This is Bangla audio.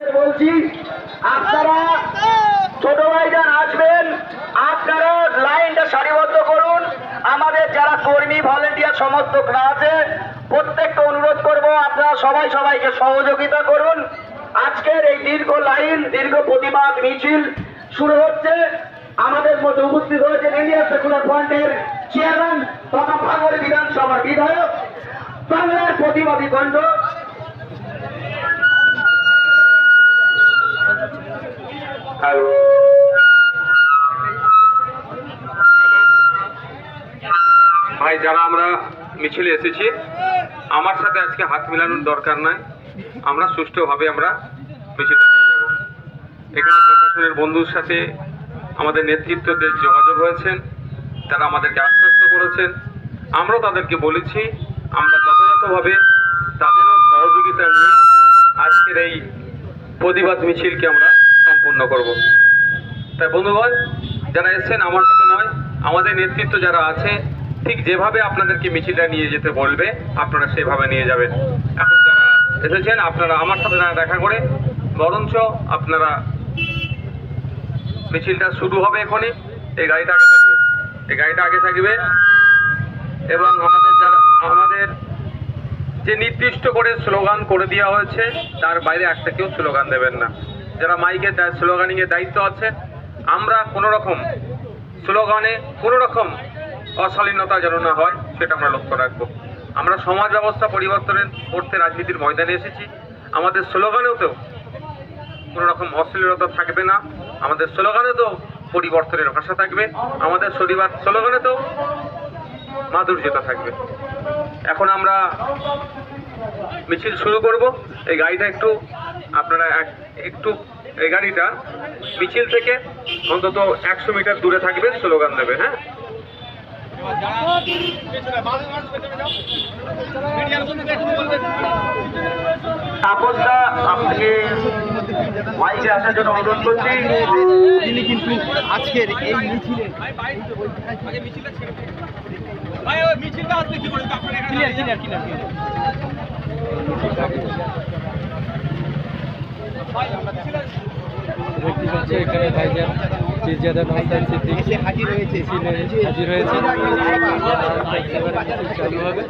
বলছি, আপনারা ছোট ভাইজান আসবেন, আপনারা লাইনটা সারিবদ্ধ করুন। আমাদের যারা কর্মী, ভলেন্টিয়ার, সমর্থকরা আছে প্রত্যেকটা অনুরোধ করব, আপনারা সবাই সবাইকে সহযোগিতা করুন। আজকের এই দীর্ঘ লাইন, দীর্ঘ প্রতিবাদ মিছিল শুরু হচ্ছে। আমাদের মধ্যে উপস্থিত হয়েছেন ইন্ডিয়া সেকুলার ফ্রন্টের চেয়ারম্যান তথা ভাঙড় বিধানসভার বিধায়ক, বাংলার প্রতিবাদী কণ্ঠ। হ্যালো ভাই, যারা আমরা মিছিলে এসেছি, আমার সাথে আজকে হাত মেলানোর দরকার নাই। আমরা সুষ্ঠুভাবে আমরা মিছিলটা নিয়ে যাব। এখানে প্রশাসনের বন্ধুর সাথে আমাদের নেতৃত্বদের যোগাযোগ হয়েছেন তারা আমাদেরকে আশ্বস্ত করেছেন। আমরাও তাদেরকে বলেছি, আমরা যথাযথভাবে তাদেরও সহযোগিতা নিয়ে আজকের এই প্রতিবাদ মিছিলকে আমরা সম্পূর্ণ করব। তাই বন্ধুগণ, যারা এসেছেন আমার সাথে নয়, আমাদের নেতৃত্ব যারা আছে, ঠিক যেভাবে আপনাদেরকে মিছিলটা নিয়ে যেতে বলবে, আপনারা সেভাবে নিয়ে যাবেন। এখন যারা এসেছেন, আপনারা আমার সাথে না দেখা করে, বরঞ্চ আপনারা মিছিলটা শুরু হবে এখনই। এই গাড়িটা আগে থাকবে। এই গাড়িটা আগে থাকবে এবং আমাদের যারা আমাদের যে নির্দিষ্ট করে স্লোগান করে দেওয়া হয়েছে, তার বাইরে একটা কেউ স্লোগান দেবেন না। যারা মাইকে স্লোগানিং এর দায়িত্ব আছে, আমরা কোনো রকম স্লোগানে কোনো রকম অশালীনতা যেন না হয়, সেটা আমরা লক্ষ্য রাখব। আমরা সমাজ ব্যবস্থা পরিবর্তনের করতে রাজনীতির ময়দানে এসেছি। আমাদের স্লোগানেও তো কোনো রকম অশ্লীলতা থাকবে না। আমাদের স্লোগানে তো পরিবর্তনের ভাষা থাকবে। আমাদের শনিবার স্লোগানে তো মাধুর্যতা থাকবে। এখন আমরা মিছিল শুরু করব। এই গাড়িটা একটু আপনারা এক- একটু এই গাড়িটা মিছিল থেকে অন্তত একশো মিটার দূরে থাকবে স্লোগান দেবে হ্যাঁ? তাপসদা আপনাকে মাইকে আসার জন্য অনুরোধ করছি। তিনি কিন্তু আজকের এই মিছিলে এখানে ভাইজান সিদ্দিক হাজির হয়েছে। হাজির হয়েছে চালু হবে।